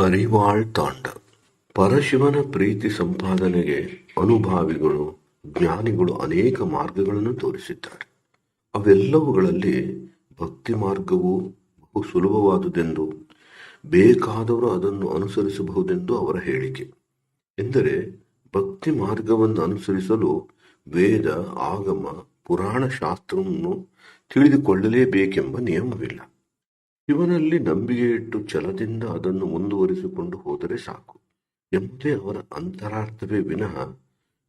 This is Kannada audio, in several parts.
ಅರಿವಾಳ್ ತಾಂಡ ಪರಶಿವನ ಪ್ರೀತಿ ಸಂಪಾದನೆಗೆ ಅನುಭಾವಿಗಳು, ಜ್ಞಾನಿಗಳು ಅನೇಕ ಮಾರ್ಗಗಳನ್ನು ತೋರಿಸಿದ್ದಾರೆ. ಅವೆಲ್ಲವುಗಳಲ್ಲಿ ಭಕ್ತಿ ಮಾರ್ಗವು ಬಹು ಸುಲಭವಾದುದೆಂದು, ಬೇಕಾದವರು ಅದನ್ನು ಅನುಸರಿಸಬಹುದೆಂದು ಅವರ ಹೇಳಿಕೆ. ಎಂದರೆ, ಭಕ್ತಿ ಮಾರ್ಗವನ್ನು ಅನುಸರಿಸಲು ವೇದ, ಆಗಮ ಪುರಾಣ ಶಾಸ್ತ್ರವನ್ನು ತಿಳಿದುಕೊಳ್ಳಲೇಬೇಕೆಂಬ ನಿಯಮವಿಲ್ಲ. ಶಿವನಲ್ಲಿ ನಂಬಿಕೆ ಇಟ್ಟು ಛಲದಿಂದ ಅದನ್ನು ಮುಂದುವರಿಸಿಕೊಂಡು ಹೋದರೆ ಸಾಕು ಎಂಬುದೇ ಅವರ ಅಂತರಾರ್ಥವೇ ವಿನಃ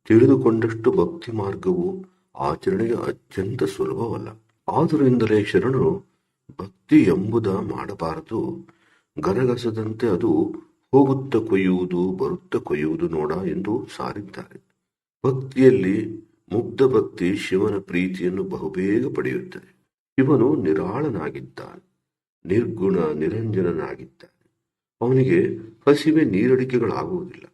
ತಿಳಿದುಕೊಂಡಷ್ಟು ಭಕ್ತಿ ಮಾರ್ಗವು ಆಚರಣೆಗೆ ಅತ್ಯಂತ ಸುಲಭವಲ್ಲ. ಆದುದರಿಂದಲೇ ಶರಣರು ಭಕ್ತಿ ಎಂಬುದ ಮಾಡಬಾರದು. ಗರಗಸದಂತೆ ಅದು ಹೋಗುತ್ತ ಕೊಯ್ಯುವುದು, ಬರುತ್ತ ಕೊಯ್ಯುವುದು ನೋಡ ಎಂದು ಸಾರಿದ್ದಾರೆ. ಭಕ್ತಿಯಲ್ಲಿ ಮುಗ್ಧ ಭಕ್ತಿ ಶಿವನ ಪ್ರೀತಿಯನ್ನು ಬಹುಬೇಗ ಪಡೆಯುತ್ತದೆ. ಶಿವನು ನಿರಾಳನಾಗಿದ್ದಾನೆ. ನಿರ್ಗುಣ ನಿರಂಜನನಾಗಿದ್ದಾನೆ. ಅವನಿಗೆ ಹಸಿವೆ ನೀರಡಿಕೆಗಳಾಗುವುದಿಲ್ಲ.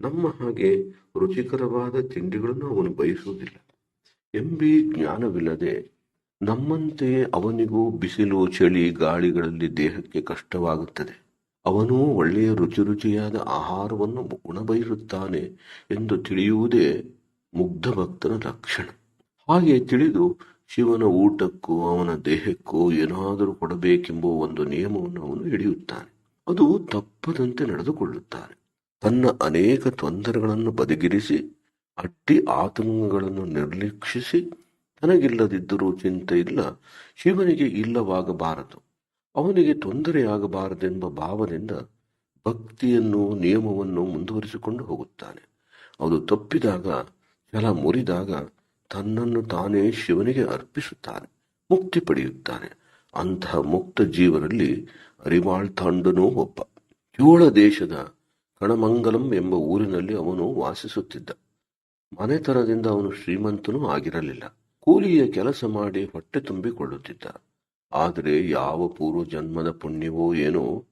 ನಮ್ಮ ಹಾಗೆ ರುಚಿಕರವಾದ ತಿಂಡಿಗಳನ್ನು ಅವನು ಬಯಸುವುದಿಲ್ಲ. ಎಂಬಿ ಜ್ಞಾನವಿಲ್ಲದೆ ನಮ್ಮಂತೆಯೇ ಅವನಿಗೂ ಬಿಸಿಲು, ಚಳಿ, ಗಾಳಿಗಳಲ್ಲಿ ದೇಹಕ್ಕೆ ಕಷ್ಟವಾಗುತ್ತದೆ. ಅವನೂ ಒಳ್ಳೆಯ ರುಚಿ ರುಚಿಯಾದ ಆಹಾರವನ್ನು ಉಣಬಯಸುತ್ತಾನೆ ಎಂದು ತಿಳಿಯುವುದೇ ಮುಗ್ಧ ಭಕ್ತನ ಲಕ್ಷಣ. ಹಾಗೆ ತಿಳಿದು ಶಿವನ ಊಟಕ್ಕೂ ಅವನ ದೇಹಕ್ಕೂ ಏನಾದರೂ ಕೊಡಬೇಕೆಂಬ ಒಂದು ನಿಯಮವನ್ನು ಅವನು ಹಿಡಿಯುತ್ತಾನೆ. ಅದು ತಪ್ಪದಂತೆ ನಡೆದುಕೊಳ್ಳುತ್ತಾನೆ. ತನ್ನ ಅನೇಕ ತೊಂದರೆಗಳನ್ನು ಬದಿಗಿರಿಸಿ, ಅಟ್ಟಿ ಆತಂಕಗಳನ್ನು ನಿರ್ಲಕ್ಷಿಸಿ, ತನಗಿಲ್ಲದಿದ್ದರೂ ಚಿಂತೆ ಇಲ್ಲ, ಶಿವನಿಗೆ ಇಲ್ಲವಾಗಬಾರದು. ಅವನಿಗೆ ತೊಂದರೆಯಾಗಬಾರದೆಂಬ ಭಾವದಿಂದ ಭಕ್ತಿಯನ್ನು, ನಿಯಮವನ್ನು ಮುಂದುವರಿಸಿಕೊಂಡು ಹೋಗುತ್ತಾನೆ. ಅದು ತಪ್ಪಿದಾಗ ಛಲ ಮುರಿದಾಗ ತನ್ನನ್ನು ತಾನೇ ಶಿವನಿಗೆ ಅರ್ಪಿಸುತ್ತಾನೆ, ಮುಕ್ತಿ ಪಡೆಯುತ್ತಾನೆ. ಅಂತಹ ಮುಕ್ತ ಜೀವನಲ್ಲಿ ಅರಿವಾಳ್ ತಾಂಡನೂ ಒಬ್ಬ. ಚೋಳ ದೇಶದ ಕಣಮಂಗಲಂ ಎಂಬ ಊರಿನಲ್ಲಿ ಅವನು ವಾಸಿಸುತ್ತಿದ್ದ. ಮನೆತನದಿಂದ ಅವನು ಶ್ರೀಮಂತನೂ ಆಗಿರಲಿಲ್ಲ. ಕೂಲಿಯ ಕೆಲಸ ಮಾಡಿ ಹೊಟ್ಟೆ ತುಂಬಿಕೊಳ್ಳುತ್ತಿದ್ದ. ಆದರೆ ಯಾವ ಪೂರ್ವ ಜನ್ಮದ ಪುಣ್ಯವೋ ಏನೋ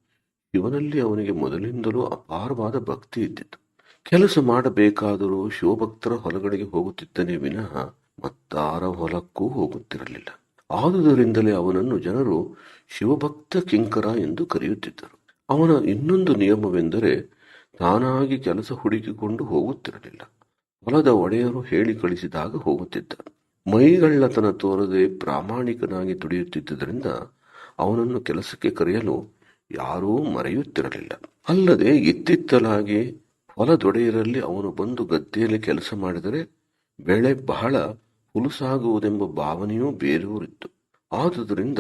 ಇವನಲ್ಲಿ ಅವನಿಗೆ ಮೊದಲಿಂದಲೂ ಅಪಾರವಾದ ಭಕ್ತಿ ಇದ್ದಿತ್ತು. ಕೆಲಸ ಮಾಡಬೇಕಾದರೂ ಶಿವಭಕ್ತರ ಹೊಲಗಳಿಗೆ ಹೋಗುತ್ತಿದ್ದನೇ ವಿನಃ ಮತ್ತಾರ ಹೊಲಕ್ಕೂ ಹೋಗುತ್ತಿರಲಿಲ್ಲ. ಆದುದರಿಂದಲೇ ಅವನನ್ನು ಜನರು ಶಿವಭಕ್ತ ಕಿಂಕರ ಎಂದು ಕರೆಯುತ್ತಿದ್ದರು. ಅವನ ಇನ್ನೊಂದು ನಿಯಮವೆಂದರೆ ತಾನಾಗಿ ಕೆಲಸ ಹುಡುಕಿಕೊಂಡು ಹೋಗುತ್ತಿರಲಿಲ್ಲ. ಹೊಲದ ಒಡೆಯರು ಹೇಳಿ ಕಳಿಸಿದಾಗ ಹೋಗುತ್ತಿದ್ದ. ಮೈಗಳ್ಳತನ ತೋರದೆ ಪ್ರಾಮಾಣಿಕನಾಗಿ ದುಡಿಯುತ್ತಿದ್ದುದರಿಂದ ಅವನನ್ನು ಕೆಲಸಕ್ಕೆ ಕರೆಯಲು ಯಾರೂ ಮರೆಯುತ್ತಿರಲಿಲ್ಲ. ಅಲ್ಲದೆ ಇತ್ತಿತ್ತಲಾಗಿ ಹೊಲದೊಡೆಯರಲ್ಲಿ ಅವನು ಬಂದು ಗದ್ದೆಯಲ್ಲಿ ಕೆಲಸ ಮಾಡಿದರೆ ಬೆಳೆ ಬಹಳ ಹುಲುಸಾಗುವುದೆಂಬ ಭಾವನೆಯೂ ಬೇರೆಯವರಿತ್ತು ಆದುದರಿಂದ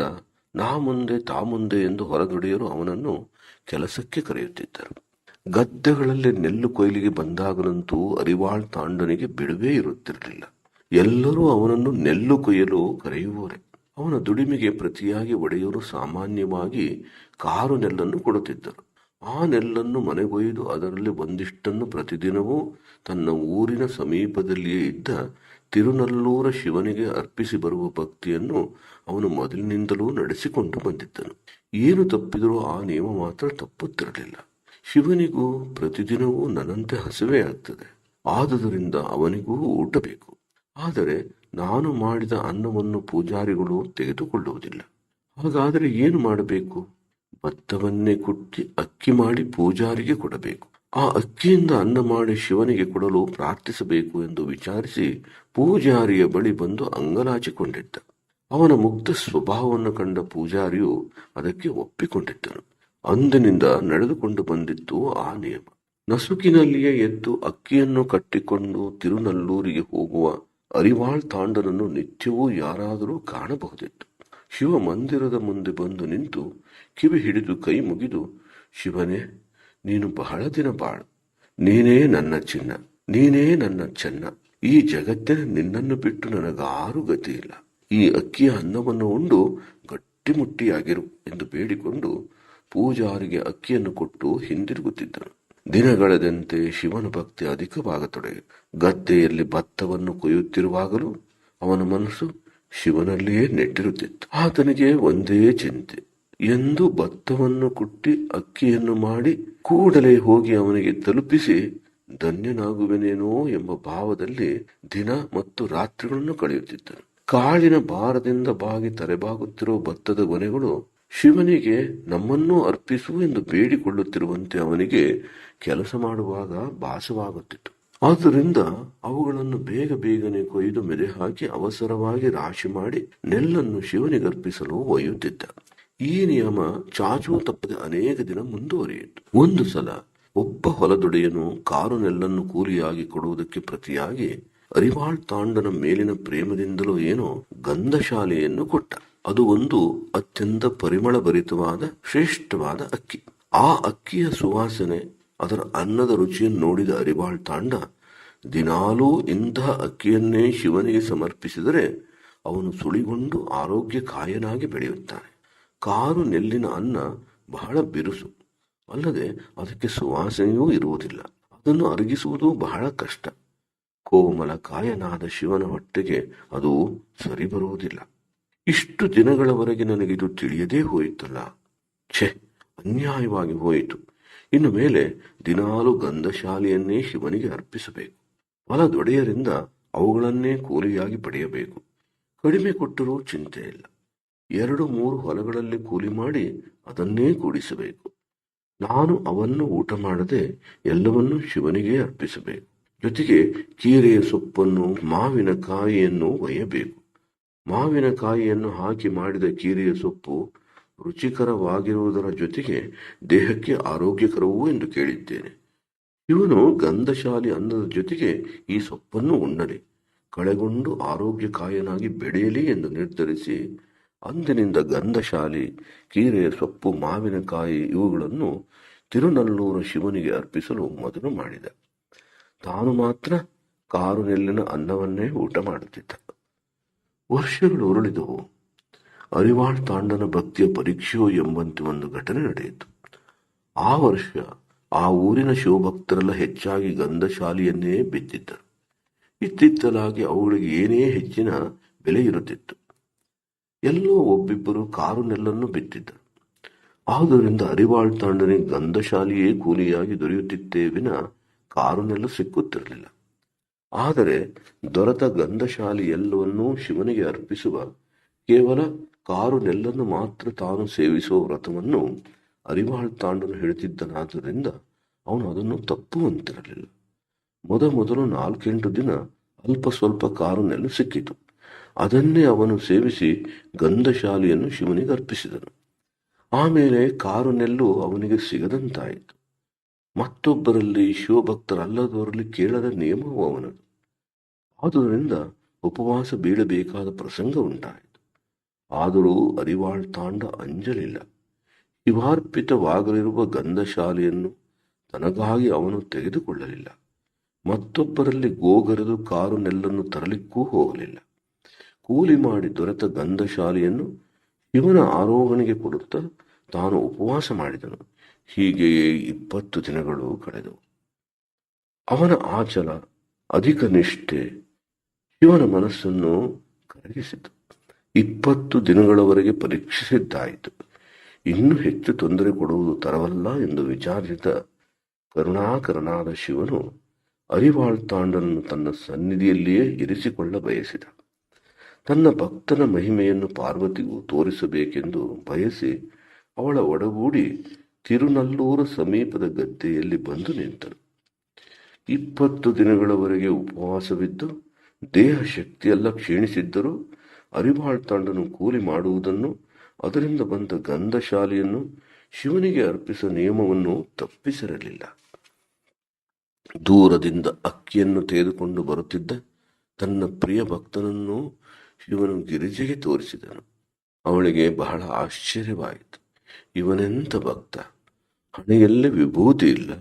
ನಾ ಮುಂದೆ ತಾ ಮುಂದೆ ಎಂದು ಹೊಲದೊಡೆಯರು ಅವನನ್ನು ಕೆಲಸಕ್ಕೆ ಕರೆಯುತ್ತಿದ್ದರು. ಗದ್ದೆಗಳಲ್ಲಿ ನೆಲ್ಲು ಕೊಯ್ಲಿಗೆ ಬಂದಾಗಲಂತೂ ಅರಿವಾಳ್ ತಾಂಡನಿಗೆ ಬಿಡುವೇ ಇರುತ್ತಿರಲಿಲ್ಲ. ಎಲ್ಲರೂ ಅವನನ್ನು ನೆಲ್ಲು ಕೊಯ್ಯಲು ಕರೆಯುವರೆ ಅವನ ದುಡಿಮೆಗೆ ಪ್ರತಿಯಾಗಿ ಒಡೆಯರು ಸಾಮಾನ್ಯವಾಗಿ ಕಾರು ನೆಲ್ಲನ್ನು ಕೊಡುತ್ತಿದ್ದರು. ಆ ನೆಲ್ಲನ್ನು ಮನೆಗೊಯ್ದು ಅದರಲ್ಲಿ ಒಂದಿಷ್ಟನ್ನು ಪ್ರತಿದಿನವೂ ತನ್ನ ಊರಿನ ಸಮೀಪದಲ್ಲಿಯೇ ಇದ್ದ ತಿರುನಲ್ಲೂರ ಶಿವನಿಗೆ ಅರ್ಪಿಸಿ ಬರುವ ಭಕ್ತಿಯನ್ನು ಅವನು ಮೊದಲಿನಿಂದಲೂ ನಡೆಸಿಕೊಂಡು ಬಂದಿದ್ದನು. ಏನು ತಪ್ಪಿದರೂ ಆ ನಿಯಮ ಮಾತ್ರ ತಪ್ಪುತ್ತಿರಲಿಲ್ಲ. ಶಿವನಿಗೂ ಪ್ರತಿದಿನವೂ ನನ್ನಂತೆ ಹಸಿವೆ ಆಗ್ತದೆ. ಆದುದರಿಂದ ಅವನಿಗೂ ಊಟ ಬೇಕು. ಆದರೆ ನಾನು ಮಾಡಿದ ಅನ್ನವನ್ನು ಪೂಜಾರಿಗಳು ತೆಗೆದುಕೊಳ್ಳುವುದಿಲ್ಲ. ಹಾಗಾದರೆ ಏನು ಮಾಡಬೇಕು? ಭತ್ತವನ್ನೇ ಕುಟ್ಟಿ ಅಕ್ಕಿ ಮಾಡಿ ಪೂಜಾರಿಗೆ ಕೊಡಬೇಕು. ಆ ಅಕ್ಕಿಯಿಂದ ಅನ್ನ ಮಾಡಿ ಶಿವನಿಗೆ ಕೊಡಲು ಪ್ರಾರ್ಥಿಸಬೇಕು ಎಂದು ವಿಚಾರಿಸಿ ಪೂಜಾರಿಯ ಬಳಿ ಬಂದು ಅಂಗಲಾಚಿಕೊಂಡಿದ್ದ. ಅವನ ಮುಕ್ತ ಸ್ವಭಾವವನ್ನು ಕಂಡ ಪೂಜಾರಿಯು ಅದಕ್ಕೆ ಒಪ್ಪಿಕೊಂಡಿದ್ದನು. ಅಂದಿನಿಂದ ನಡೆದುಕೊಂಡು ಬಂದಿತ್ತು ಆ ನಿಯಮ. ನಸುಕಿನಲ್ಲಿಯೇ ಎದ್ದು ಅಕ್ಕಿಯನ್ನು ಕಟ್ಟಿಕೊಂಡು ತಿರುನಲ್ಲೂರಿಗೆ ಹೋಗುವ ಅರಿವಾಳ್ ತಾಂಡನನ್ನು ನಿತ್ಯವೂ ಯಾರಾದರೂ ಕಾಣಬಹುದಿತ್ತು. ಶಿವ ಮಂದಿರದ ಮುಂದೆ ಬಂದು ನಿಂತು ಕಿವಿ ಹಿಡಿದು ಕೈ ಮುಗಿದು, ಶಿವನೇ, ನೀನು ಬಹಳ ದಿನ ಬಾಳು. ನೀನೇ ನನ್ನ ಚಿನ್ನ. ನೀನೇ ನನ್ನ ಚೆನ್ನ. ಈ ಜಗತ್ತಿನ ನಿನ್ನನ್ನು ಬಿಟ್ಟು ನನಗಾರು ಗತಿ ಇಲ್ಲ ಈ ಅಕ್ಕಿಯ ಅನ್ನವನ್ನು ಉಂಡು ಗಟ್ಟಿಮುಟ್ಟಿಯಾಗಿರು ಎಂದು ಬೇಡಿಕೊಂಡು ಪೂಜಾರಿಗೆ ಅಕ್ಕಿಯನ್ನು ಕೊಟ್ಟು ಹಿಂದಿರುಗುತ್ತಿದ್ದನು. ದಿನಗಳೆದಂತೆ ಶಿವನ ಭಕ್ತಿ ಅಧಿಕವಾಗತೊಡಗಿ. ಗದ್ದೆಯಲ್ಲಿ ಭತ್ತವನ್ನು ಕೊಯ್ಯುತ್ತಿರುವಾಗಲೂ ಅವನ ಮನಸ್ಸು ಶಿವನಲ್ಲಿಯೇ ನೆಟ್ಟಿರುತ್ತಿತ್ತು. ಆತನಿಗೆ ಒಂದೇ ಚಿಂತೆ. ಎಂದು ಭತ್ತವನ್ನು ಕುಟ್ಟಿ ಅಕ್ಕಿಯನ್ನು ಮಾಡಿ ಕೂಡಲೇ ಹೋಗಿ ಅವನಿಗೆ ತಲುಪಿಸಿ, ಧನ್ಯನಾಗುವೆನೇನೋ ಎಂಬ ಭಾವದಲ್ಲಿ ದಿನ ಮತ್ತು ರಾತ್ರಿಗಳನ್ನು ಕಳೆಯುತ್ತಿದ್ದನು. ಕಾಳಿನ ಭಾರದಿಂದ ಬಾಗಿ ತಲೆಬಾಗುತ್ತಿರುವ ಭತ್ತದ ಗೊನೆಗಳು ಶಿವನಿಗೆ ನಮ್ಮನ್ನು ಅರ್ಪಿಸು ಎಂದು ಬೇಡಿಕೊಳ್ಳುತ್ತಿರುವಂತೆ ಅವನಿಗೆ ಕೆಲಸ ಮಾಡುವಾಗ ಭಾಸವಾಗುತ್ತಿತ್ತು. ಆದ್ದರಿಂದ ಅವುಗಳನ್ನು ಬೇಗ ಬೇಗನೆ ಕೊಯ್ದು ಮೆದೆ ಹಾಕಿ ಅವಸರವಾಗಿ ರಾಶಿ ಮಾಡಿ ನೆಲ್ಲನ್ನು ಶಿವನಿಗರ್ಪಿಸಲು ಒಯ್ಯುತ್ತಿದ್ದ. ಈ ನಿಯಮ ಚಾಚೂ ತಪ್ಪದೆ ಅನೇಕ ದಿನ ಮುಂದುವರಿಯಿತು. ಒಂದು ಸಲ ಒಬ್ಬ ಹೊಲದೊಡೆಯನು ಕಾರು ನೆಲ್ಲನ್ನು ಕೂಲಿಯಾಗಿ ಕೊಡುವುದಕ್ಕೆ ಪ್ರತಿಯಾಗಿ ಅರಿವಾಳ್ ತಾಂಡನ ಮೇಲಿನ ಪ್ರೇಮದಿಂದಲೂ ಏನೋ ಗಂಧಶಾಲೆಯನ್ನು ಕೊಟ್ಟ. ಅದು ಒಂದು ಅತ್ಯಂತ ಪರಿಮಳ ಭರಿತವಾದ ಶ್ರೇಷ್ಠವಾದ ಅಕ್ಕಿ. ಆ ಅಕ್ಕಿಯ ಸುವಾಸನೆ ಅದರ ಅನ್ನದ ರುಚಿಯನ್ನು ನೋಡಿದ ಅರಿವಾಳ್ ತಾಂಡ, ದಿನಾಲೂ ಇಂತಹ ಅಕ್ಕಿಯನ್ನೇ ಶಿವನಿಗೆ ಸಮರ್ಪಿಸಿದರೆ ಅವನು ಸುಳಿಗೊಂಡು ಆರೋಗ್ಯ ಕಾಯನಾಗಿ ಬೆಳೆಯುತ್ತಾನೆ. ಕಾರು ನೆಲ್ಲಿನ ಅನ್ನ ಬಹಳ ಬಿರುಸು. ಅಲ್ಲದೆ ಅದಕ್ಕೆ ಸುವಾಸನೆಯೂ ಇರುವುದಿಲ್ಲ. ಅದನ್ನು ಅರಗಿಸುವುದು ಬಹಳ ಕಷ್ಟ. ಕೋಮಲ ಕಾಯನಾದ ಶಿವನ ಹೊಟ್ಟೆಗೆ ಅದು ಸರಿ ಬರುವುದಿಲ್ಲ. ಇಷ್ಟು ದಿನಗಳವರೆಗೆ ನನಗಿದು ತಿಳಿಯದೇ ಹೋಯಿತಲ್ಲ. ಛೆ, ಅನ್ಯಾಯವಾಗಿ ಹೋಯಿತು. ಇನ್ನು ಮೇಲೆ ದಿನಾಲು ಗಂಧಶಾಲೆಯನ್ನೇ ಶಿವನಿಗೆ ಅರ್ಪಿಸಬೇಕು. ಹೊಲದೊಡೆಯರಿಂದ ಅವುಗಳನ್ನೇ ಕೂಲಿಯಾಗಿ ಪಡೆಯಬೇಕು. ಕಡಿಮೆ ಕೊಟ್ಟರೂ ಚಿಂತೆ ಇಲ್ಲ. ಎರಡು ಮೂರು ಹೊಲಗಳಲ್ಲಿ ಕೂಲಿ ಮಾಡಿ ಅದನ್ನೇ ಕೂಡಿಸಬೇಕು. ನಾನು ಅವನ್ನು ಊಟ ಮಾಡದೆ ಎಲ್ಲವನ್ನೂ ಶಿವನಿಗೆ ಅರ್ಪಿಸಬೇಕು. ಜೊತೆಗೆ ಕೀರೆಯ ಸೊಪ್ಪನ್ನು, ಮಾವಿನ ಕಾಯಿಯನ್ನು ಒಯ್ಯಬೇಕು. ಮಾವಿನ ಕಾಯಿಯನ್ನು ಹಾಕಿ ಮಾಡಿದ ಕೀರೆಯ ಸೊಪ್ಪು ರುಚಿಕರವಾಗಿರುವುದರ ಜೊತೆಗೆ ದೇಹಕ್ಕೆ ಆರೋಗ್ಯಕರವೂ ಎಂದು ಕೇಳಿದ್ದೇನೆ. ಇವನು ಗಂಧಶಾಲಿ ಅನ್ನದ ಜೊತೆಗೆ ಈ ಸೊಪ್ಪನ್ನು ಉಣ್ಣಲಿ. ಕಳೆಗೊಂಡು ಆರೋಗ್ಯಕಾಯನಾಗಿ ಬೆಳೆಯಲಿ ಎಂದು ನಿರ್ಧರಿಸಿ ಅಂದಿನಿಂದ ಗಂಧಶಾಲಿ, ಕೀರೆಯ ಸೊಪ್ಪು, ಮಾವಿನಕಾಯಿ ಇವುಗಳನ್ನು ತಿರುನಲ್ಲೂರ ಶಿವನಿಗೆ ಅರ್ಪಿಸಲು ಮೊದಲು ಮಾಡಿದ. ತಾನು ಮಾತ್ರ ಕಾರು ನೆಲ್ಲಿನ ಅನ್ನವನ್ನೇ ಊಟ ಮಾಡುತ್ತಿದ್ದ. ವರ್ಷಗಳು ಉರುಳಿದವು. ಅರಿವಾಳ್ ತಾಂಡನ ಭಕ್ತಿಯ ಪರೀಕ್ಷೆಯೋ ಎಂಬಂತೆ ಒಂದು ಘಟನೆ ನಡೆಯಿತು. ಆ ವರ್ಷ ಆ ಊರಿನ ಶಿವಭಕ್ತರೆಲ್ಲ ಹೆಚ್ಚಾಗಿ ಗಂಧಶಾಲಿಯನ್ನೇ ಬಿತ್ತಿದ್ದರು. ಇತ್ತಿತ್ತಲಾಗಿ ಅವುಗಳಿಗೆ ಏನೇ ಹೆಚ್ಚಿನ ಬೆಲೆ ಇರುತ್ತಿತ್ತು. ಎಲ್ಲೋ ಒಬ್ಬಿಬ್ಬರು ಕಾರು ನೆಲ್ಲನ್ನು ಬಿತ್ತಿದ್ದರು. ಆದ್ದರಿಂದ ಅರಿವಾಳ್ ತಾಂಡನಿಗೆ ಗಂಧಶಾಲಿಯೇ ಕೂಲಿಯಾಗಿ ದೊರೆಯುತ್ತಿತ್ತೇ ವಿನ ಕಾರು ನೆಲ್ಲು ಸಿಕ್ಕುತ್ತಿರಲಿಲ್ಲ. ಆದರೆ ದೊರೆತ ಗಂಧಶಾಲಿ ಎಲ್ಲವನ್ನೂ ಶಿವನಿಗೆ ಅರ್ಪಿಸುವ ಕೇವಲ ಕಾರು ನೆಲ್ಲನ್ನು ಮಾತ್ರ ತಾನು ಸೇವಿಸುವ ವ್ರತವನ್ನು ಅರಿವಾಳ್ ತಾಂಡನು ಹೇಳುತ್ತಿದ್ದನಾದ್ದರಿಂದ ಅವನು ಅದನ್ನು ತಪ್ಪುವಂತಿರಲಿಲ್ಲ. ಮೊದ ಮೊದಲು ನಾಲ್ಕೆಂಟು ದಿನ ಅಲ್ಪ ಸ್ವಲ್ಪ ಕಾರು ನೆಲ್ಲು ಸಿಕ್ಕಿತು. ಅದನ್ನೇ ಅವನು ಸೇವಿಸಿ ಗಂಧಶಾಲಿಯನ್ನು ಶಿವನಿಗೆ ಅರ್ಪಿಸಿದನು. ಆಮೇಲೆ ಕಾರು ನೆಲ್ಲು ಅವನಿಗೆ ಸಿಗದಂತಾಯಿತು. ಮತ್ತೊಬ್ಬರಲ್ಲಿ ಶಿವಭಕ್ತರಲ್ಲದವರಲ್ಲಿ ಕೇಳದ ನಿಯಮವು ಅವನದು. ಆದುದರಿಂದ ಉಪವಾಸ ಬೀಳಬೇಕಾದ ಪ್ರಸಂಗ ಉಂಟಾಯಿತು. ಆದರೂ ಅರಿವಾಳ್ ತಾಂಡ ಅಂಜಲಿಲ್ಲ. ಶಿವಾರ್ಪಿತವಾಗಲಿರುವ ಗಂಧಶಾಲೆಯನ್ನು ತನಗಾಗಿ ಅವನು ತೆಗೆದುಕೊಳ್ಳಲಿಲ್ಲ. ಮತ್ತೊಬ್ಬರಲ್ಲಿ ಗೋಗರೆದು ಕಾರು ನೆಲ್ಲನ್ನು ತರಲಿಕ್ಕೂ ಹೋಗಲಿಲ್ಲ. ಕೂಲಿ ಮಾಡಿ ದೊರೆತ ಗಂಧಶಾಲೆಯನ್ನು ಶಿವನ ಆರೋಹಣೆಗೆ ಕೊಡುತ್ತಾ ತಾನು ಉಪವಾಸ ಮಾಡಿದನು. ಹೀಗೆಯೇ ಇಪ್ಪತ್ತು ದಿನಗಳು ಕಳೆದವು. ಅವನ ಆಚಲ ಅಧಿಕ ನಿಷ್ಠೆ ಶಿವನ ಮನಸ್ಸನ್ನು ಕರಗಿಸಿತು. ಇಪ್ಪತ್ತು ದಿನಗಳವರೆಗೆ ಪರೀಕ್ಷಿಸಿದ್ದಾಯಿತು. ಇನ್ನೂ ಹೆಚ್ಚು ತೊಂದರೆ ಕೊಡುವುದು ತರವಲ್ಲ ಎಂದು ವಿಚಾರಿಸಿದ ಕರುಣಾಕರನಾದ ಶಿವನು ಅರಿವಾಳ್ ತಾಂಡನನ್ನು ತನ್ನ ಸನ್ನಿಧಿಯಲ್ಲಿಯೇ ಇರಿಸಿಕೊಳ್ಳ ಬಯಸಿದ. ತನ್ನ ಭಕ್ತನ ಮಹಿಮೆಯನ್ನು ಪಾರ್ವತಿಗೂ ತೋರಿಸಬೇಕೆಂದು ಬಯಸಿ ಅವಳ ಒಡಗೂಡಿ ತಿರುನಲ್ಲೂರ ಸಮೀಪದ ಗದ್ದೆಯಲ್ಲಿ ಬಂದು ನಿಂತನು. ಇಪ್ಪತ್ತು ದಿನಗಳವರೆಗೆ ಉಪವಾಸವಿದ್ದು, ದೇಹ ಶಕ್ತಿಯೆಲ್ಲ ಕ್ಷೀಣಿಸಿದ್ದರೂ ಅರಿವಾಳ್ ತಂಡನು ಕೂಲಿ ಮಾಡುವುದನ್ನು, ಅದರಿಂದ ಬಂದ ಗಂಧಶಾಲೆಯನ್ನು ಶಿವನಿಗೆ ಅರ್ಪಿಸುವ ನಿಯಮವನ್ನು ತಪ್ಪಿಸಿರಲಿಲ್ಲ. ದೂರದಿಂದ ಅಕ್ಕಿಯನ್ನು ತೆಗೆದುಕೊಂಡು ಬರುತ್ತಿದ್ದ ತನ್ನ ಪ್ರಿಯ ಭಕ್ತನನ್ನು ಶಿವನು ಗಿರಿಜೆಗೆ ತೋರಿಸಿದನು. ಅವಳಿಗೆ ಬಹಳ ಆಶ್ಚರ್ಯವಾಯಿತು. ಇವನೆಂಥ ಭಕ್ತ? ಹಣೆಯಲ್ಲಿ ವಿಭೂತಿ ಇಲ್ಲ,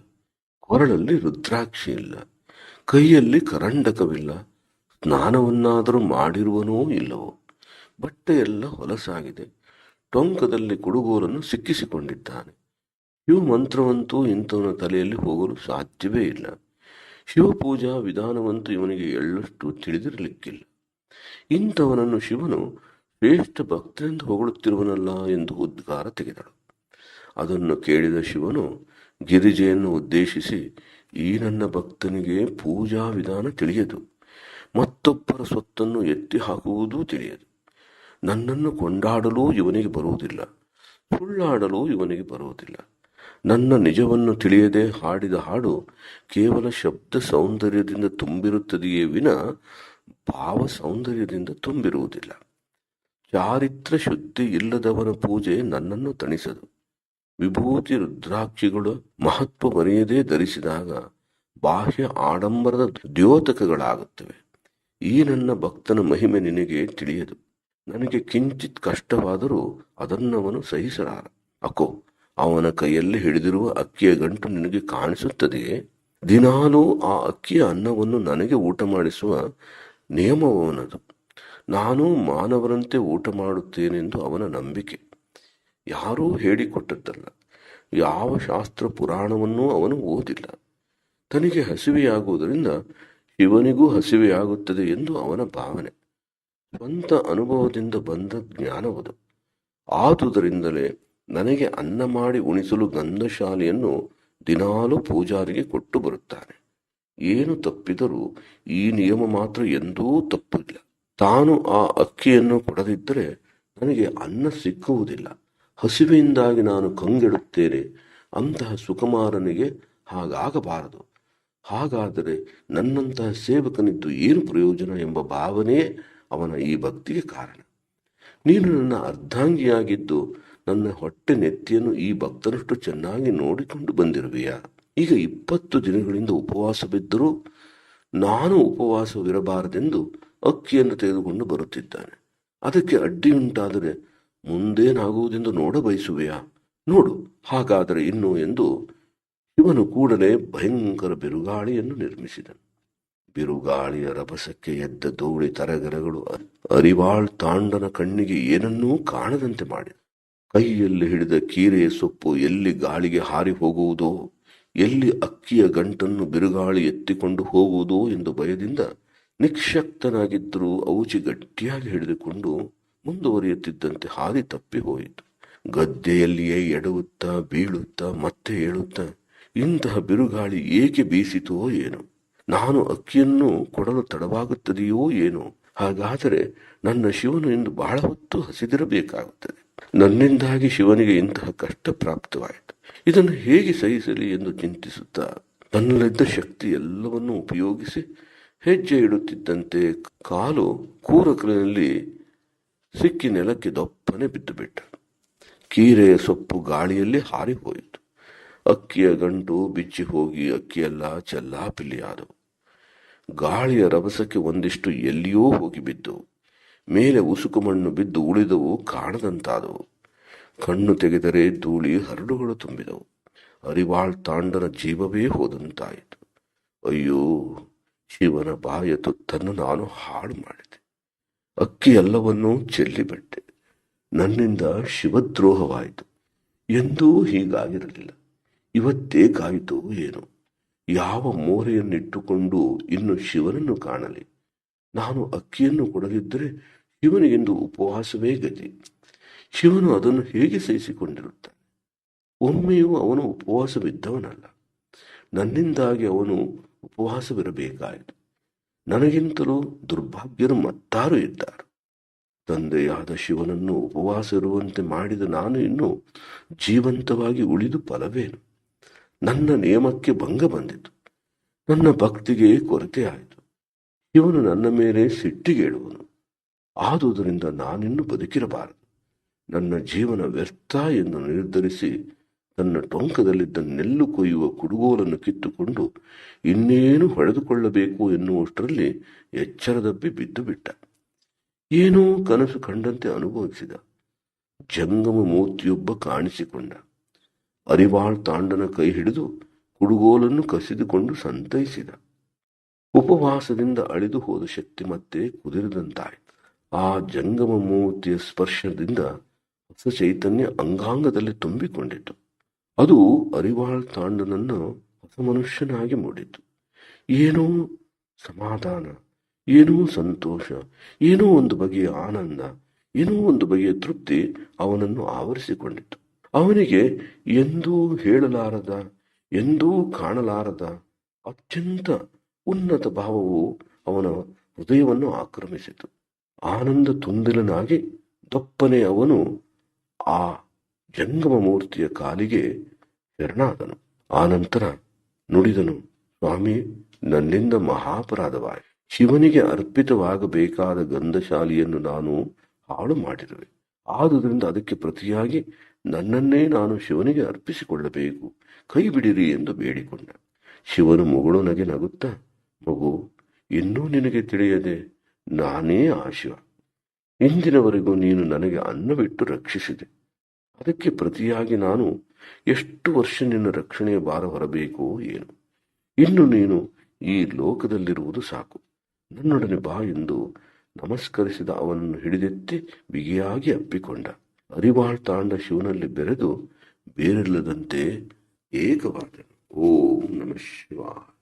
ಕೊರಳಲ್ಲಿ ರುದ್ರಾಕ್ಷಿ ಇಲ್ಲ, ಕೈಯಲ್ಲಿ ಕರಂಡಕವಿಲ್ಲ ಸ್ನಾನವನ್ನಾದರೂ ಮಾಡಿರುವನೋ ಇಲ್ಲವೋ? ಬಟ್ಟೆಯೆಲ್ಲ ಹೊಲಸಾಗಿದೆ. ಟೊಂಕದಲ್ಲಿ ಕುಡುಗೋಲನ್ನು ಸಿಕ್ಕಿಸಿಕೊಂಡಿದ್ದಾನೆ. ಶಿವ ಮಂತ್ರವಂತೂ ಇಂಥವನ ತಲೆಯಲ್ಲಿ ಹೋಗಲು ಸಾಧ್ಯವೇ ಇಲ್ಲ. ಶಿವಪೂಜಾ ವಿಧಾನವಂತೂ ಇವನಿಗೆ ಎಳ್ಳಷ್ಟು ತಿಳಿದಿರಲಿಕ್ಕಿಲ್ಲ. ಇಂಥವನನ್ನು ಶಿವನು ಶ್ರೇಷ್ಠ ಭಕ್ತರೆಂದು ಹೊಗಳುತ್ತಿರುವನಲ್ಲ ಎಂದು ಉದ್ಗಾರ ತೆಗೆದಳು. ಅದನ್ನು ಕೇಳಿದ ಶಿವನು ಗಿರಿಜೆಯನ್ನು ಉದ್ದೇಶಿಸಿ, ಈ ನನ್ನ ಭಕ್ತನಿಗೆ ಪೂಜಾ ವಿಧಾನ ತಿಳಿಯದು. ಮತ್ತೊಬ್ಬರ ಸ್ವತ್ತನ್ನು ಎತ್ತಿ ಹಾಕುವುದೂ ತಿಳಿಯದು. ನನ್ನನ್ನು ಕೊಂಡಾಡಲೂ ಇವನಿಗೆ ಬರುವುದಿಲ್ಲ. ಸುಳ್ಳಾಡಲೂ ಇವನಿಗೆ ಬರುವುದಿಲ್ಲ. ನನ್ನ ನಿಜವನ್ನು ತಿಳಿಯದೆ ಹಾಡಿದ ಹಾಡು ಕೇವಲ ಶಬ್ದ ಸೌಂದರ್ಯದಿಂದ ತುಂಬಿರುತ್ತದೆಯೇ ವಿನ ಭಾವ ಸೌಂದರ್ಯದಿಂದ ತುಂಬಿರುವುದಿಲ್ಲ. ಚಾರಿತ್ರ ಶುದ್ಧಿ ಇಲ್ಲದವನ ಪೂಜೆ ನನ್ನನ್ನು ತಣಿಸದು. ವಿಭೂತಿ ರುದ್ರಾಕ್ಷಿಗಳು ಮಹತ್ವ ಮರೆಯದೇ ಧರಿಸಿದಾಗ ಬಾಹ್ಯ ಆಡಂಬರದ ದ್ಯೋತಕಗಳಾಗುತ್ತವೆ. ಈ ನನ್ನ ಭಕ್ತನ ಮಹಿಮೆ ನಿನಗೆ ತಿಳಿಯದು. ನನಗೆ ಕಿಂಚಿತ್ ಕಷ್ಟವಾದರೂ ಅದನ್ನವನು ಸಹಿಸಲಾರ. ಅಕೋ, ಅವನ ಕೈಯಲ್ಲಿ ಹಿಡಿದಿರುವ ಅಕ್ಕಿಯ ಗಂಟು ನಿನಗೆ ಕಾಣಿಸುತ್ತದೆಯೇ? ದಿನಾಲೂ ಆ ಅಕ್ಕಿಯ ಅನ್ನವನ್ನು ನನಗೆ ಊಟ ಮಾಡಿಸುವ ನಿಯಮವನದು ನಾನು ಮಾನವರಂತೆ ಊಟ ಮಾಡುತ್ತೇನೆಂದು ಅವನ ನಂಬಿಕೆ. ಯಾರೂ ಹೇಳಿಕೊಟ್ಟದ್ದಲ್ಲ. ಯಾವ ಶಾಸ್ತ್ರ ಪುರಾಣವನ್ನೂ ಅವನು ಓದಿಲ್ಲ. ತನಗೆ ಹಸಿವೆಯಾಗುವುದರಿಂದ ಶಿವನಿಗೂ ಹಸಿವೆಯಾಗುತ್ತದೆ ಎಂದು ಅವನ ಭಾವನೆ. ಸ್ವಂತ ಅನುಭವದಿಂದ ಬಂದ ಜ್ಞಾನವದು. ಆದುದರಿಂದಲೇ ನನಗೆ ಅನ್ನ ಮಾಡಿ ಉಣಿಸಲು ಗಂಧಶಾಲೆಯನ್ನು ದಿನಾಲು ಪೂಜಾರಿಗೆ ಕೊಟ್ಟು ಬರುತ್ತಾನೆ. ಏನು ತಪ್ಪಿದರೂ ಈ ನಿಯಮ ಮಾತ್ರ ಎಂದೂ ತಪ್ಪಿಲ್ಲ. ತಾನು ಆ ಅಕ್ಕಿಯನ್ನು ಕೊಡದಿದ್ದರೆ ನನಗೆ ಅನ್ನ ಸಿಕ್ಕುವುದಿಲ್ಲ. ಹಸಿವೆಯಿಂದಾಗಿ ನಾನು ಕಂಗೆಡುತ್ತೇನೆ. ಅಂತಹ ಸುಕುಮಾರನಿಗೆ ಹಾಗಾಗಬಾರದು. ಹಾಗಾದರೆ ನನ್ನಂತಹ ಸೇವಕನಿದ್ದು ಏನು ಪ್ರಯೋಜನ ಎಂಬ ಭಾವನೆ ಅವನ ಈ ಭಕ್ತಿಗೆ ಕಾರಣ. ನೀನು ನನ್ನ ಅರ್ಧಾಂಗಿಯಾಗಿದ್ದು ನನ್ನ ಹೊಟ್ಟೆ ನೆತ್ತಿಯನ್ನು ಈ ಭಕ್ತನಷ್ಟು ಚೆನ್ನಾಗಿ ನೋಡಿಕೊಂಡು ಬಂದಿರುವೆಯಾ? ಈಗ ಇಪ್ಪತ್ತು ದಿನಗಳಿಂದ ಉಪವಾಸ ಬಿದ್ದರೂ ನಾನು ಉಪವಾಸವಿರಬಾರದೆಂದು ಅಕ್ಕಿಯನ್ನು ತೆಗೆದುಕೊಂಡು ಬರುತ್ತಿದ್ದಾನೆ. ಅದಕ್ಕೆ ಅಡ್ಡಿಯುಂಟಾದರೆ ಮುಂದೇನಾಗುವುದೆಂದು ನೋಡ ಬಯಸುವೆಯಾ ನೋಡು, ಹಾಗಾದರೆ ಇನ್ನು ಎಂದು ಶಿವನು ಕೂಡಲೇ ಭಯಂಕರ ಬಿರುಗಾಳಿಯನ್ನು ನಿರ್ಮಿಸಿದನು. ಬಿರುಗಾಳಿಯ ರಭಸಕ್ಕೆ ಎದ್ದ ದೋಳಿ ತರಗರಗಳು ಅರಿವಾಳ್ ತಾಂಡನ ಕಣ್ಣಿಗೆ ಏನನ್ನೂ ಕಾಣದಂತೆ ಮಾಡಿದ ಕೈಯಲ್ಲಿ ಹಿಡಿದ ಕೀರೆಯ ಸೊಪ್ಪು ಎಲ್ಲಿ ಗಾಳಿಗೆ ಹಾರಿ ಹೋಗುವುದೋ, ಎಲ್ಲಿ ಅಕ್ಕಿಯ ಗಂಟನ್ನು ಬಿರುಗಾಳಿ ಎತ್ತಿಕೊಂಡು ಹೋಗುವುದೋ ಎಂದು ಭಯದಿಂದ ನಿಕ್ಷಕ್ತನಾಗಿದ್ದರೂ ಔಚಿ ಗಟ್ಟಿಯಾಗಿ ಹಿಡಿದುಕೊಂಡು ಮುಂದುವರಿಯುತ್ತಿದ್ದಂತೆ ಹಾದಿ ತಪ್ಪಿ ಹೋಯಿತು. ಗದ್ದೆಯಲ್ಲಿಯೇ ಎಡವುತ್ತಾ ಬೀಳುತ್ತಾ ಮತ್ತೆ ಏಳುತ್ತಾ ಇಂತಹ ಬಿರುಗಾಳಿ ಏಕೆ ಬೀಸಿತೋ ಏನೋ. ನಾನು ಅಕ್ಕಿಯನ್ನು ಕೊಡಲು ತಡವಾಗುತ್ತದೆಯೋ ಏನೋ. ಹಾಗಾದರೆ ನನ್ನ ಶಿವನು ಇಂದು ಬಹಳ ಹೊತ್ತು ಹಸಿದಿರಬೇಕಾಗುತ್ತದೆ. ನನ್ನಿಂದಾಗಿ ಶಿವನಿಗೆ ಇಂತಹ ಕಷ್ಟ ಪ್ರಾಪ್ತವಾಯಿತು. ಇದನ್ನು ಹೇಗೆ ಸಹಿಸಲಿ ಎಂದು ಚಿಂತಿಸುತ್ತಾ ತನ್ನಲ್ಲಿದ್ದ ಶಕ್ತಿ ಎಲ್ಲವನ್ನೂ ಉಪಯೋಗಿಸಿ ಹೆಜ್ಜೆ ಇಡುತ್ತಿದ್ದಂತೆ ಕಾಲು ಕೂರಕಲಿನಲ್ಲಿ ಸಿಕ್ಕಿ ನೆಲಕ್ಕೆ ದೊಪ್ಪನೆ ಬಿದ್ದುಬಿಟ್ಟ ಕೀರೆಯ ಸೊಪ್ಪು ಗಾಳಿಯಲ್ಲಿ ಹಾರಿ ಹೋಯಿತು. ಅಕ್ಕಿಯ ಗಂಟು ಬಿಚ್ಚಿ ಹೋಗಿ ಅಕ್ಕಿಯೆಲ್ಲ ಚೆಲ್ಲಾಪಿಲ್ಲಿಯಾದವು. ಗಾಳಿಯ ರಭಸಕ್ಕೆ ಒಂದಿಷ್ಟು ಎಲ್ಲಿಯೋ ಹೋಗಿ ಬಿದ್ದವು ಮೇಲೆ ಉಸುಕು ಮಣ್ಣು ಬಿದ್ದು ಉಳಿದವು ಕಾಣದಂತಾದವು. ಕಣ್ಣು ತೆಗೆದರೆ ಧೂಳಿ ಹರಡುಗಳು ತುಂಬಿದವು. ಅರಿವಾಳ್ ತಾಂಡನ ಜೀವವೇ ಹೋದಂತಾಯಿತು. ಅಯ್ಯೋ, ಶಿವನ ಬಾಯ ತುತ್ತನ್ನು ನಾನು ಹಾಳು ಮಾಡಿದೆ. ಅಕ್ಕಿ ಎಲ್ಲವನ್ನೂ ಚೆಲ್ಲಿಬಿಟ್ಟೆ. ನನ್ನಿಂದ ಶಿವದ್ರೋಹವಾಯಿತು. ಎಂದೂ ಹೀಗಾಗಿರಲಿಲ್ಲ. ಇವತ್ತೇಕಾಯಿತು ಏನು? ಯಾವ ಮೋರೆಯನ್ನಿಟ್ಟುಕೊಂಡು ಇನ್ನು ಶಿವನನ್ನು ಕಾಣಲಿ? ನಾನು ಅಕ್ಕಿಯನ್ನು ಕೊಡದಿದ್ದರೆ ಶಿವನಿಗೆಂದು ಉಪವಾಸವೇ ಗತಿ. ಶಿವನು ಅದನ್ನು ಹೇಗೆ ಸಹಿಸಿಕೊಂಡಿರುತ್ತಾನೆ? ಒಮ್ಮೆಯೂ ಅವನು ಉಪವಾಸವಿದ್ದವನಲ್ಲ. ನನ್ನಿಂದಾಗಿ ಅವನು ಉಪವಾಸವಿರಬೇಕಾಯಿತು. ನನಗಿಂತಲೂ ದುರ್ಭಾಗ್ಯರು ಮತ್ತಾರು ಇದ್ದಾರೆ. ತಂದೆಯಾದ ಶಿವನನ್ನು ಉಪವಾಸ ಇರುವಂತೆ ಮಾಡಿದ ನಾನು ಇನ್ನು ಜೀವಂತವಾಗಿ ಉಳಿದು ಫಲವೇನು? ನನ್ನ ನಿಯಮಕ್ಕೆ ಭಂಗ ಬಂದಿತು. ನನ್ನ ಭಕ್ತಿಗೆ ಕೊರತೆ ಆಯಿತು. ಇವನು ನನ್ನ ಮೇಲೆ ಸಿಟ್ಟಿಗೇಳುವನು. ಆದುದರಿಂದ ನಾನಿನ್ನು ಬದುಕಿರಬಾರದು. ನನ್ನ ಜೀವನ ವ್ಯರ್ಥ ಎಂದು ನಿರ್ಧರಿಸಿ ತನ್ನ ಟೊಂಕದಲ್ಲಿದ್ದ ನೆಲ್ಲು ಕೊಯ್ಯುವ ಕುಡುಗೋಲನ್ನು ಕಿತ್ತುಕೊಂಡು ಇನ್ನೇನು ಹೊಡೆದುಕೊಳ್ಳಬೇಕು ಎನ್ನುವಷ್ಟರಲ್ಲಿ ಎಚ್ಚರದಬ್ಬಿ ಬಿದ್ದು ಬಿಟ್ಟ. ಏನೋ ಕನಸು ಕಂಡಂತೆ ಅನುಭವಿಸಿದ. ಜಂಗಮ ಮೂರ್ತಿಯೊಬ್ಬ ಕಾಣಿಸಿಕೊಂಡ. ಅರಿವಾಳ್ ತಾಂಡನ ಕೈ ಹಿಡಿದು ಕುಡುಗೋಲನ್ನು ಕಸಿದುಕೊಂಡು ಸಂತೈಸಿದ. ಉಪವಾಸದಿಂದ ಅಳಿದು ಹೋದ ಶಕ್ತಿ ಮತ್ತೆ ಕುದುರಿದಂತಾಯಿತು. ಆ ಜಂಗಮ ಮೂರ್ತಿಯ ಸ್ಪರ್ಶದಿಂದ ಹೊಸ ಚೈತನ್ಯ ಅಂಗಾಂಗದಲ್ಲಿ ತುಂಬಿಕೊಂಡಿತು ಅದು ಅರಿವಾಳ್ ತಾಂಡನನ್ನು ಹೊಸ ಮನುಷ್ಯನಾಗಿ ಮೂಡಿತು. ಏನೋ ಸಮಾಧಾನ, ಏನೋ ಸಂತೋಷ, ಏನೋ ಒಂದು ಬಗೆಯ ಆನಂದ, ಏನೋ ಒಂದು ಬಗೆಯ ತೃಪ್ತಿ ಅವನನ್ನು ಆವರಿಸಿಕೊಂಡಿತು ಅವನಿಗೆ ಎಂದೂ ಹೇಳಲಾರದ, ಎಂದೂ ಕಾಣಲಾರದ ಅತ್ಯಂತ ಉನ್ನತ ಭಾವವು ಅವನ ಹೃದಯವನ್ನು ಆಕ್ರಮಿಸಿತು. ಆನಂದ ತುಂದಿಲನಾಗಿ ದಪ್ಪನೆ ಅವನು ಆ ಜಂಗಮ ಮೂರ್ತಿಯ ಕಾಲಿಗೆ ಶರಣಾದನು. ಆನಂತರ ನುಡಿದನು, ಸ್ವಾಮಿ, ನನ್ನಿಂದ ಮಹಾಪರಾಧವಾಯ. ಶಿವನಿಗೆ ಅರ್ಪಿತವಾಗಬೇಕಾದ ಗಂಧಶಾಲಿಯನ್ನು ನಾನು ಹಾಳು ಮಾಡಿರುವೆ ಆದುದರಿಂದ ಅದಕ್ಕೆ ಪ್ರತಿಯಾಗಿ ನನ್ನನ್ನೇ ನಾನು ಶಿವನಿಗೆ ಅರ್ಪಿಸಿಕೊಳ್ಳಬೇಕು. ಕೈ ಬಿಡಿರಿ ಎಂದು ಬೇಡಿಕೊಂಡ. ಶಿವನು ಮಗಳು ನಗೆ ನಗುತ್ತಾ, ಮಗು, ಇನ್ನೂ ನಿನಗೆ ತಿಳಿಯದೆ ನಾನೇ ಆ ಶಿವ. ಇಂದಿನವರೆಗೂ ನೀನು ನನಗೆ ಅನ್ನವಿಟ್ಟು ರಕ್ಷಿಸಿದೆ. ಅದಕ್ಕೆ ಪ್ರತಿಯಾಗಿ ನಾನು ಎಷ್ಟು ವರ್ಷ ನಿನ್ನ ರಕ್ಷಣೆಯ ಭಾರ ಹೊರಬೇಕೋ ಏನು? ಇನ್ನು ನೀನು ಈ ಲೋಕದಲ್ಲಿರುವುದು ಸಾಕು. ನನ್ನೊಡನೆ ಬಾ ಎಂದು ನಮಸ್ಕರಿಸಿದ ಅವನನ್ನು ಹಿಡಿದೆತ್ತಿ ಬಿಗಿಯಾಗಿ ಅಪ್ಪಿಕೊಂಡ. ಅರಿವಾಳ್ ತಾಂಡ ಶಿವನಲ್ಲಿ ಬೆರೆದು ಬೇರಿಲ್ಲದಂತೆ ಏಕವಾದನು. ಓಂ ನಮಃ ಶಿವಾಯ.